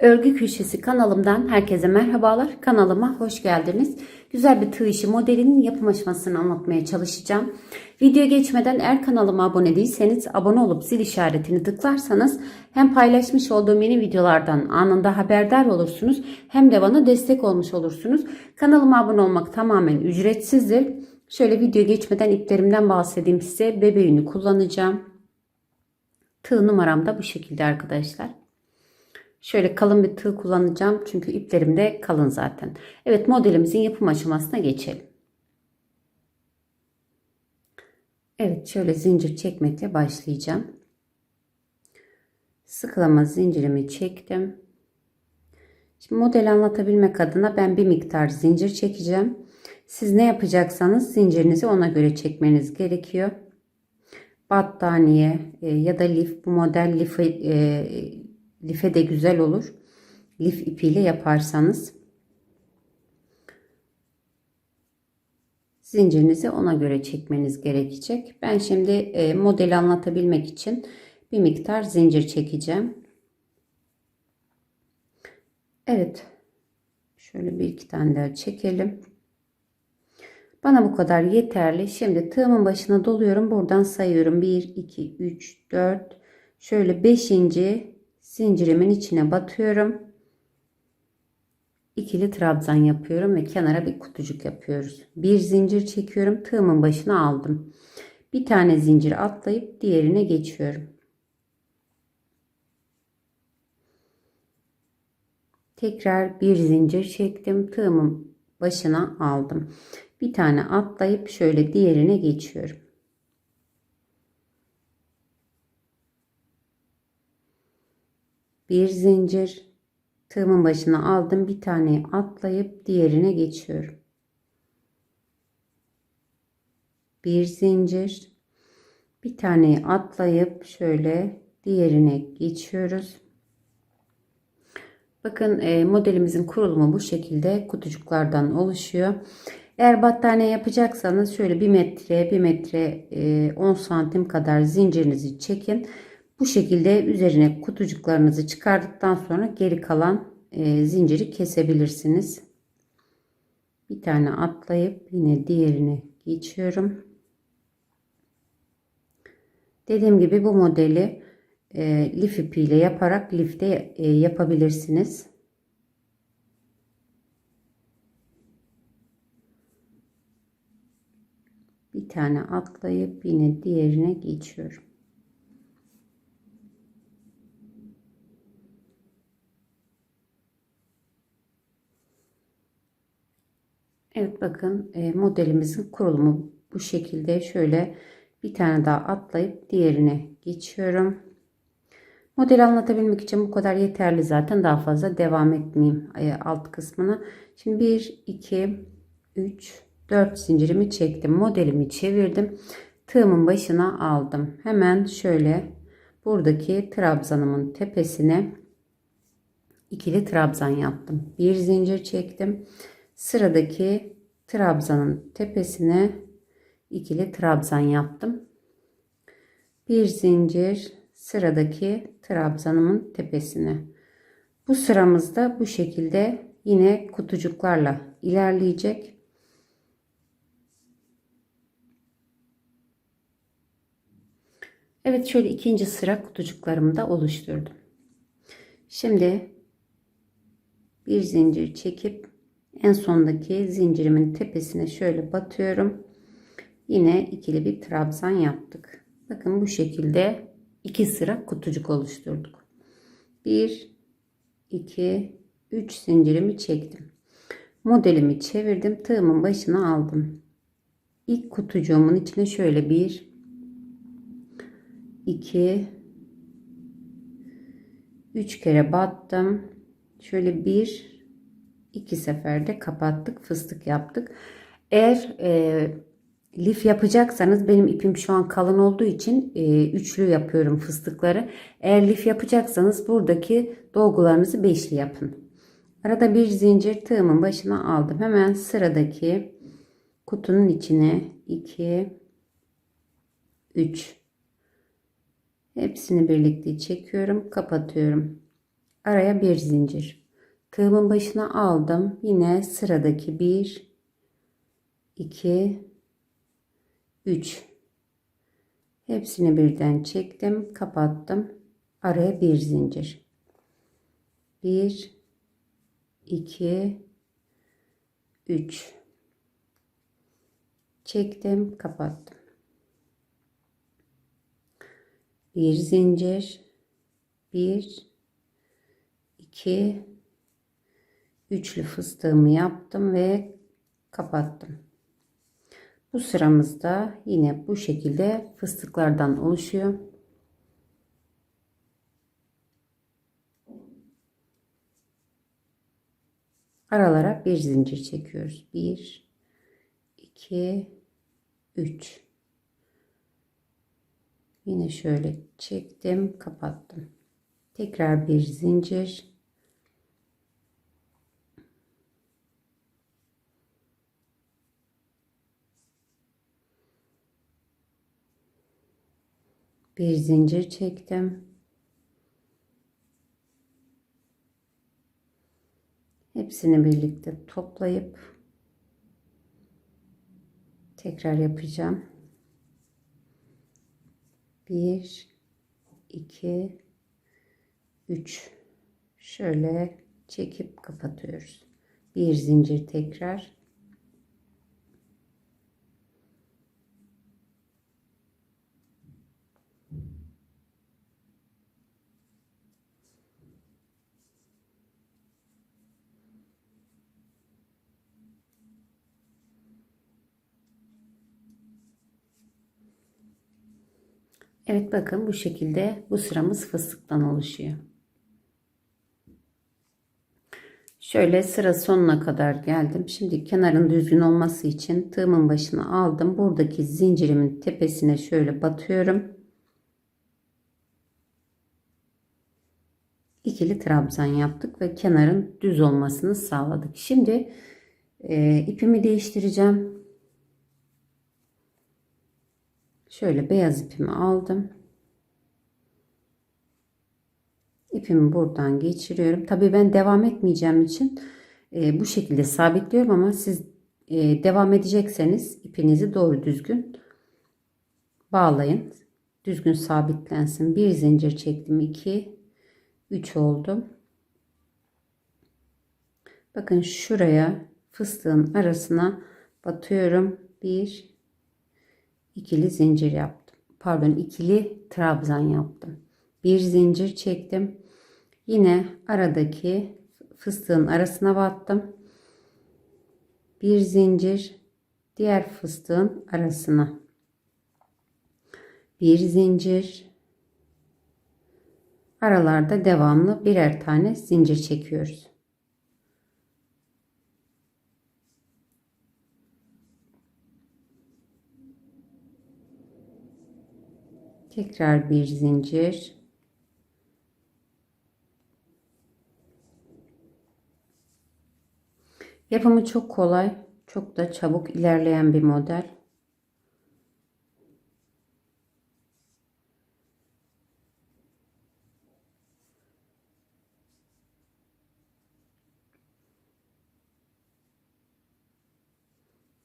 Örgü Köşesi kanalımdan herkese merhabalar. Kanalıma hoş geldiniz. Güzel bir tığ işi modelinin yapım aşamasını anlatmaya çalışacağım. Video geçmeden eğer kanalıma abone değilseniz abone olup zil işaretini tıklarsanız hem paylaşmış olduğum yeni videolardan anında haberdar olursunuz hem de bana destek olmuş olursunuz. Kanalıma abone olmak tamamen ücretsizdir. Şöyle video geçmeden iplerimden bahsedeyim size. Bebeğini kullanacağım. Tığ numaram da bu şekilde arkadaşlar. Şöyle kalın bir tığ kullanacağım. Çünkü iplerim de kalın zaten. Evet modelimizin yapım aşamasına geçelim. Evet şöyle zincir çekmekle başlayacağım. Sıkılama zincirimi çektim. Şimdi modeli anlatabilmek adına ben bir miktar zincir çekeceğim. Siz ne yapacaksanız zincirinizi ona göre çekmeniz gerekiyor. Battaniye e, ya da lif bu model life, e, life de güzel olur. Lif ipiyle yaparsanız. Zincirinizi ona göre çekmeniz gerekecek. Ben şimdi e, modeli anlatabilmek için bir miktar zincir çekeceğim. Evet. Şöyle bir iki tane daha çekelim. Bana bu kadar yeterli. Şimdi tığımın başına doluyorum. Buradan sayıyorum. 1, 2, 3, 4. Şöyle 5. zincirimin içine batıyorum. İkili trabzan yapıyorum ve kenara bir kutucuk yapıyoruz. Bir zincir çekiyorum. Tığımın başına aldım. Bir tane zincir atlayıp diğerine geçiyorum. Tekrar bir zincir çektim. Tığımın başına aldım. Bir tane atlayıp şöyle diğerine geçiyorum. Bir zincir tığımın başına aldım. Bir tane atlayıp diğerine geçiyorum. Bir zincir bir tane atlayıp şöyle diğerine geçiyoruz. Bakın e, modelimizin kurulumu bu şekilde kutucuklardan oluşuyor. Eğer battaniye yapacaksanız şöyle 1 metre 1 metre 10 santim kadar zincirinizi çekin. Bu şekilde üzerine kutucuklarınızı çıkardıktan sonra geri kalan e, zinciri kesebilirsiniz. Bir tane atlayıp yine diğerine geçiyorum. Dediğim gibi bu modeli e, lif ipiyle yaparak lifte e, yapabilirsiniz. Bir tane atlayıp yine diğerine geçiyorum. Evet bakın e, modelimizin kurulumu bu şekilde şöyle bir tane daha atlayıp diğerine geçiyorum. Modeli anlatabilmek için bu kadar yeterli zaten. Daha fazla devam etmeyeyim e, alt kısmına. Şimdi 1, 2, 3, 4 zincirimi çektim. Modelimi çevirdim. Tığımın başına aldım. Hemen şöyle buradaki trabzanımın tepesine ikili trabzan yaptım. Bir zincir çektim. Sıradaki trabzanın tepesine ikili trabzan yaptım. Bir zincir sıradaki trabzanımın tepesine. Bu sıramızda bu şekilde yine kutucuklarla ilerleyecek. Evet şöyle ikinci sıra kutucuklarımı da oluşturdum. Şimdi bir zincir çekip en sondaki zincirimin tepesine şöyle batıyorum. Yine ikili bir trabzan yaptık. Bakın bu şekilde iki sıra kutucuk oluşturduk. 1 2 3 zincirimi çektim. Modelimi çevirdim. Tığımın başına aldım. İlk kutucuğumun içine şöyle bir 2 3 kere battım. Şöyle bir iki seferde kapattık. Fıstık yaptık. Eğer e, lif yapacaksanız benim ipim şu an kalın olduğu için e, üçlü yapıyorum fıstıkları. Eğer lif yapacaksanız buradaki dolgularınızı beşli yapın. Arada bir zincir tığımın başına aldım. Hemen sıradaki kutunun içine 2 3 hepsini birlikte çekiyorum kapatıyorum araya bir zincir. Tığımın başına aldım. Yine sıradaki 1 2 3 Hepsini birden çektim, kapattım. Araya bir zincir. 1 2 3 çektim, kapattım. Bir zincir, bir, iki, üçlü fıstığımı yaptım ve kapattım. Bu sıramızda yine bu şekilde fıstıklardan oluşuyor. Aralara bir zincir çekiyoruz. 1 2 3 Yine şöyle çektim, kapattım. Tekrar bir zincir. Bir zincir çektim. Hepsini birlikte toplayıp tekrar yapacağım. 1 2 3 şöyle çekip kapatıyoruz. Bir zincir tekrar Evet bakın bu şekilde bu sıramız fıstıktan oluşuyor. Şöyle sıra sonuna kadar geldim. Şimdi kenarın düzgün olması için tığımın başına aldım. Buradaki zincirimin tepesine şöyle batıyorum. İkili trabzan yaptık ve kenarın düz olmasını sağladık. Şimdi e, ipimi değiştireceğim. Şöyle beyaz ipimi aldım. İpimi buradan geçiriyorum. Tabii ben devam etmeyeceğim için e, bu şekilde sabitliyorum ama siz e, devam edecekseniz ipinizi doğru düzgün bağlayın. Düzgün sabitlensin. Bir zincir çektim. 2 3 oldu. Bakın şuraya fıstığın arasına batıyorum. 1 ikili zincir yaptım. Pardon ikili trabzan yaptım. Bir zincir çektim. Yine aradaki fıstığın arasına battım. Bir zincir diğer fıstığın arasına. Bir zincir aralarda devamlı birer tane zincir çekiyoruz. Tekrar bir zincir. Yapımı çok kolay, çok da çabuk ilerleyen bir model.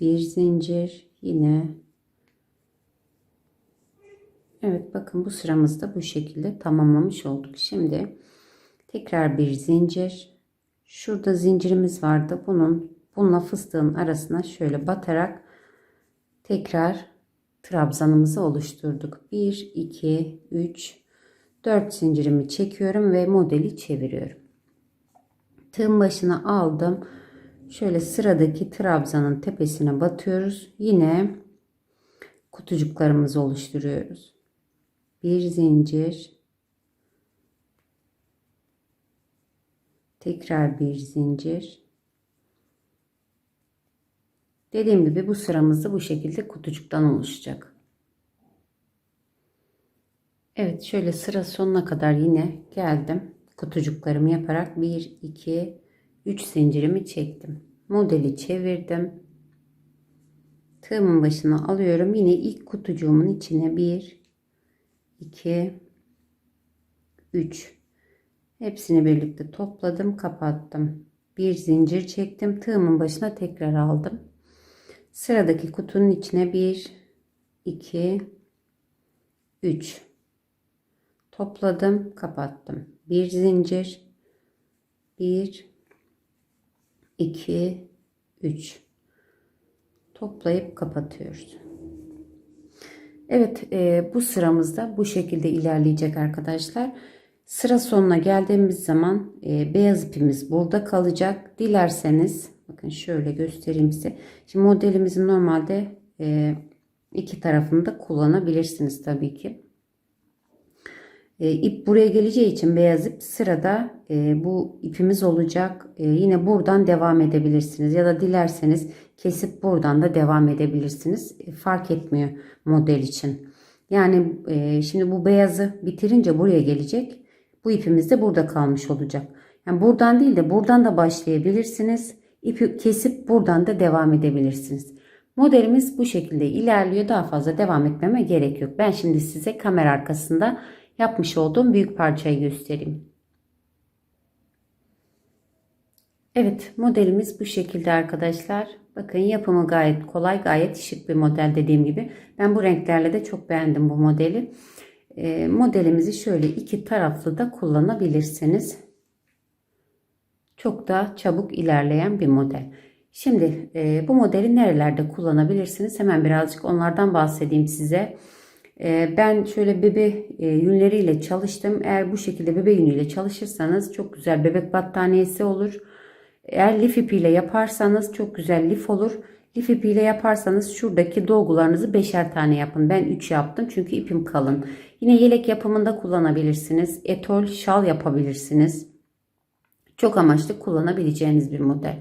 Bir zincir yine Evet bakın bu sıramızda bu şekilde tamamlamış olduk. Şimdi tekrar bir zincir. Şurada zincirimiz vardı. Bunun bununla fıstığın arasına şöyle batarak tekrar trabzanımızı oluşturduk. 1 2 3 4 zincirimi çekiyorum ve modeli çeviriyorum. Tığın başına aldım. Şöyle sıradaki trabzanın tepesine batıyoruz. Yine kutucuklarımızı oluşturuyoruz bir zincir. Tekrar bir zincir. Dediğim gibi bu sıramızda bu şekilde kutucuktan oluşacak. Evet şöyle sıra sonuna kadar yine geldim. Kutucuklarımı yaparak 1 2 3 zincirimi çektim. Modeli çevirdim. Tığımın başına alıyorum. Yine ilk kutucuğumun içine bir 2 3 Hepsini birlikte topladım, kapattım. Bir zincir çektim. Tığımın başına tekrar aldım. Sıradaki kutunun içine 1 2 3 topladım, kapattım. Bir zincir 1 2 3 toplayıp kapatıyoruz. Evet e, bu sıramızda bu şekilde ilerleyecek arkadaşlar. Sıra sonuna geldiğimiz zaman e, beyaz ipimiz burada kalacak. Dilerseniz bakın şöyle göstereyim size. Şimdi modelimizin normalde e, iki tarafını da kullanabilirsiniz tabii ki. E, ip buraya geleceği için beyaz ip sırada e, bu ipimiz olacak. E, yine buradan devam edebilirsiniz ya da dilerseniz kesip buradan da devam edebilirsiniz. E, fark etmiyor model için. Yani e, şimdi bu beyazı bitirince buraya gelecek. Bu ipimiz de burada kalmış olacak. Yani buradan değil de buradan da başlayabilirsiniz. İpi kesip buradan da devam edebilirsiniz. Modelimiz bu şekilde ilerliyor. Daha fazla devam etmeme gerek yok. Ben şimdi size kamera arkasında yapmış olduğum büyük parçayı göstereyim. Evet modelimiz bu şekilde arkadaşlar. Bakın yapımı gayet kolay gayet şık bir model dediğim gibi. Ben bu renklerle de çok beğendim bu modeli. E, modelimizi şöyle iki taraflı da kullanabilirsiniz. Çok da çabuk ilerleyen bir model. Şimdi e, bu modeli nerelerde kullanabilirsiniz? Hemen birazcık onlardan bahsedeyim size. E, ben şöyle bebe e, yünleriyle çalıştım. Eğer bu şekilde bebe yünüyle çalışırsanız çok güzel bebek battaniyesi olur. Eğer lif ipiyle yaparsanız çok güzel lif olur. Lif ipiyle yaparsanız şuradaki dolgularınızı beşer tane yapın. Ben 3 yaptım çünkü ipim kalın. Yine yelek yapımında kullanabilirsiniz. Etol şal yapabilirsiniz. Çok amaçlı kullanabileceğiniz bir model.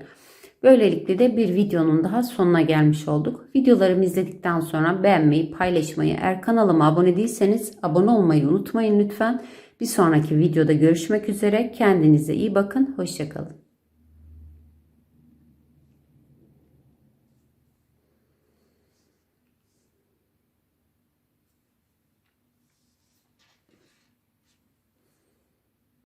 Böylelikle de bir videonun daha sonuna gelmiş olduk. Videolarımı izledikten sonra beğenmeyi, paylaşmayı, eğer kanalıma abone değilseniz abone olmayı unutmayın lütfen. Bir sonraki videoda görüşmek üzere. Kendinize iyi bakın. Hoşçakalın.